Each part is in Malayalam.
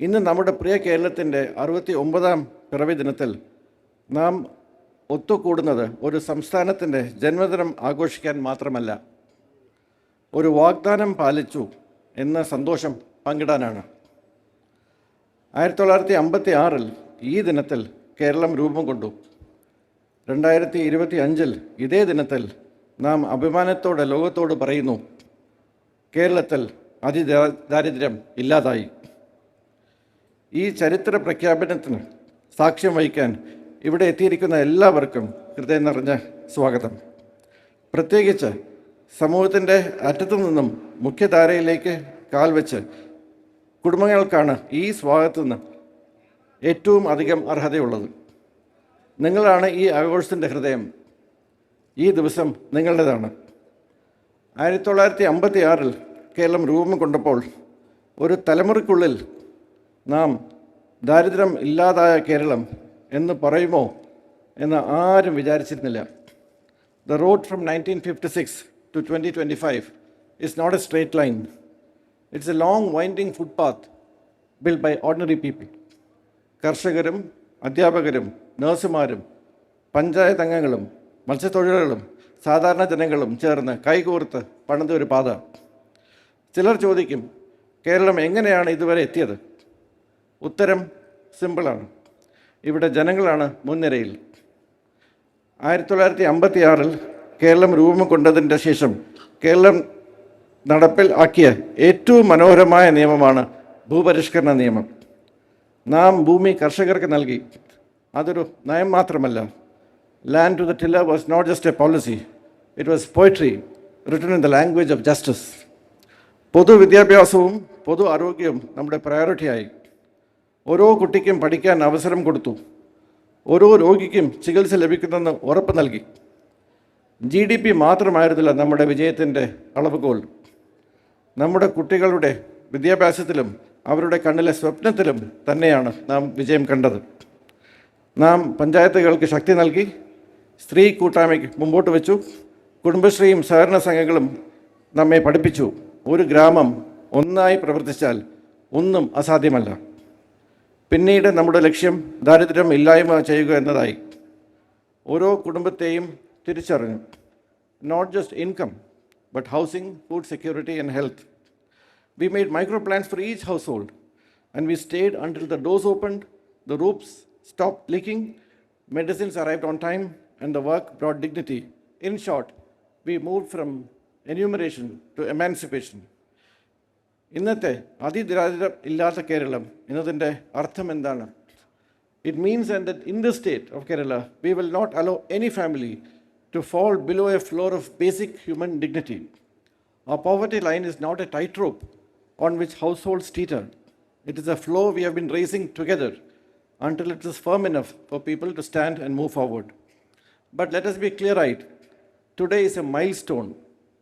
ഇന്ന് നമ്മുടെ പ്രിയ കേരളത്തിന്റെ അറുപത്തി ഒമ്പതാം പിറവി ദിനത്തിൽ നാം ഒത്തുകൂടുന്നത് ഒരു സംസ്ഥാനത്തിന്റെ ജന്മദിനം ആഘോഷിക്കാൻ മാത്രമല്ല ഒരു വാഗ്ദാനം പാലിച്ചു എന്ന സന്തോഷം പങ്കിടാനാണ്. ആയിരത്തി തൊള്ളായിരത്തി അമ്പത്തി ആറിൽ ഈ ദിനത്തിൽ കേരളം രൂപം കൊണ്ടു. രണ്ടായിരത്തി ഇരുപത്തി അഞ്ചിൽ ഇതേ ദിനത്തിൽ നാം അഭിമാനത്തോടെ ലോകത്തോട് പറയുന്നു കേരളത്തിൽ അതിദാരിദ്ര്യം ഇല്ലാതായി. ഈ ചരിത്ര പ്രഖ്യാപനത്തിന് സാക്ഷ്യം വഹിക്കാൻ ഇവിടെ എത്തിയിരിക്കുന്ന എല്ലാവർക്കും ഹൃദയം നിറഞ്ഞ സ്വാഗതം. പ്രത്യേകിച്ച് സമൂഹത്തിന്റെ അറ്റത്തു നിന്നും മുഖ്യധാരയിലേക്ക് കാൽവെച്ച് കുടുംബങ്ങൾക്കാണ് ഈ സ്വാഗതത്തിന് ഏറ്റവും അധികം അർഹതയുള്ളത്. നിങ്ങളാണ് ഈ ആഘോഷത്തിന്റെ ഹൃദയം. ഈ ദിവസം നിങ്ങളുടേതാണ്. ആയിരത്തി തൊള്ളായിരത്തി അമ്പത്തി ആറിൽ കേരളം രൂപം കൊണ്ടപ്പോൾ ഒരു തലമുറയ്ക്കുള്ളിൽ നാം ദാരിദ്ര്യം ഇല്ലാതായ കേരളം എന്ന് പറയുമോ എന്ന് ആരും വിചാരിച്ചിരുന്നില്ല. The road from nineteen fifty six to twenty twenty five it's not a straight line it's a long winding footpath build by ordinary people കർഷകരും അധ്യാപകരും നഴ്സുമാരും പഞ്ചായത്ത് അംഗങ്ങളും മത്സ്യത്തൊഴിലാളികളും സാധാരണ ജനങ്ങളും ചേർന്ന് കൈകോർത്ത് പണിത ഒരു പാത. ചിലർ ചോദിക്കും കേരളം എങ്ങനെയാണ് ഇതുവരെ എത്തിയത്? ഉത്തരം സിമ്പിളാണ്. ഇവിടെ ജനങ്ങളാണ് മുൻനിരയിൽ. ആയിരത്തി തൊള്ളായിരത്തി അമ്പത്തി ആറിൽ കേരളം രൂപം കൊണ്ടതിന്റെ ശേഷം കേരളം നടപ്പിൽ ആക്കിയ ഏറ്റവും മനോഹരമായ നിയമമാണ് ഭൂപരിഷ്കരണ നിയമം. നാം ഭൂമി കർഷകർക്ക് നൽകി. അതൊരു നയം മാത്രമല്ല. Land to the tiller was not just a policy it was poetry written in the language of justice പൊതുവിദ്യാഭ്യാസവും പൊതു ആരോഗ്യവും നമ്മുടെ പ്രയോറിറ്റിയായി ഓരോ കുട്ടിക്കും പഠിക്കാൻ അവസരം കൊടുത്തു. ഓരോ രോഗിക്കും ചികിത്സ ലഭിക്കുന്നെന്ന് ഉറപ്പ് നൽകി. ജി ഡി പി മാത്രമായിരുന്നില്ല നമ്മുടെ വിജയത്തിന്റെ അളവുകോൽ. നമ്മുടെ കുട്ടികളുടെ വിദ്യാഭ്യാസത്തിലും അവരുടെ കണ്ണിലെ സ്വപ്നത്തിലും തന്നെയാണ് നാം വിജയം കണ്ടത്. നാം പഞ്ചായത്തുകൾക്ക് ശക്തി നൽകി സ്ത്രീ കൂട്ടായ്മയ്ക്ക് മുമ്പോട്ട് വെച്ചു കുടുംബശ്രീയും സഹകരണ സംഘങ്ങളും നമ്മെ പഠിപ്പിച്ചു. ഒരു ഗ്രാമം ഒന്നായി പ്രവർത്തിച്ചാൽ ഒന്നും അസാധ്യമല്ല. പിന്നീട് നമ്മുടെ ലക്ഷ്യം ദാരിദ്ര്യം ഇല്ലായ്മ ചെയ്യുക എന്നതായി ഓരോ കുടുംബത്തെയും തിരിച്ചറിഞ്ഞു not just income but housing food security and health We made micro plans for each household, and we stayed until the doors opened, the roofs stopped leaking, medicines arrived on time, and the work brought dignity. In short, we moved from enumeration to emancipation. ഇന്നത്തെ അതിദാരിദ്ര്യം ഇല്ലാത്ത കേരളം എന്നതിൻ്റെ അർത്ഥം എന്താണ് it means and that in the state of Kerala we will not allow any family to fall below a floor of basic human dignity Our poverty line is not a tightrope on which households teeter. It is a floor we have been raising together until it is firm enough for people to stand and move forward. But let us be clear eyed. Today is a milestone,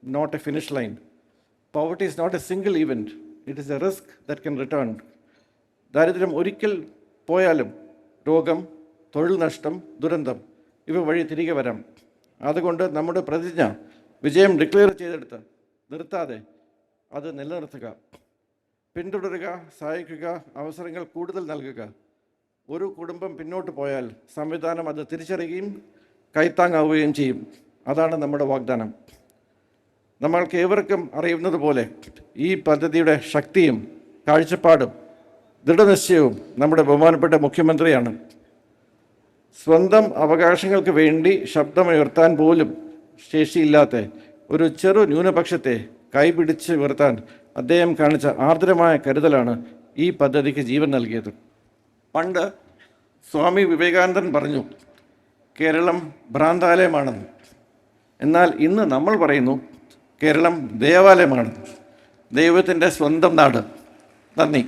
not a finish line. Poverty is not a single event, it is a risk that can return ദാരിദ്ര്യം ഒരിക്കൽ പോയാലും രോഗം തൊഴിൽ നഷ്ടം ദുരന്തം ഇവ വഴി തിരികെ വരാം. അതുകൊണ്ട് നമ്മുടെ പ്രതിജ്ഞ വിജയം ഡിക്ലെയർ ചെയ്തെടുത്ത് നിർത്താതെ അത് നിലനിർത്തുക. പിന്തുടരുക സഹായിക്കുക അവസരങ്ങൾ കൂടുതൽ നൽകുക. ഒരു കുടുംബം പിന്നോട്ട് പോയാൽ സംവിധാനം അത് തിരിച്ചറിയുകയും കൈത്താങ്ങാവുകയും ചെയ്യും. അതാണ് നമ്മുടെ വാഗ്ദാനം. നമ്മൾക്ക് ഏവർക്കും അറിയുന്നത് പോലെ ഈ പദ്ധതിയുടെ ശക്തിയും കാഴ്ചപ്പാടും ദൃഢനിശ്ചയവും നമ്മുടെ ബഹുമാനപ്പെട്ട മുഖ്യമന്ത്രിയാണ്. സ്വന്തം അവകാശങ്ങൾക്ക് വേണ്ടി ശബ്ദമുയർത്താൻ പോലും ശേഷിയില്ലാത്ത ഒരു ചെറു ന്യൂനപക്ഷത്തെ കൈപിടിച്ച് ഉയർത്താൻ അദ്ദേഹം കാണിച്ച ആർദ്രമായ കരുതലാണ് ഈ പദ്ധതിക്ക് ജീവൻ നൽകിയത്. പണ്ട് സ്വാമി വിവേകാനന്ദൻ പറഞ്ഞു കേരളം ഭ്രാന്താലയമാണെന്ന്. എന്നാൽ ഇന്ന് നമ്മൾ പറയുന്നു കേരളം ദേവാലയമാണ്. ദൈവത്തിന്റെ സ്വന്തം നാട്. നന്ദി.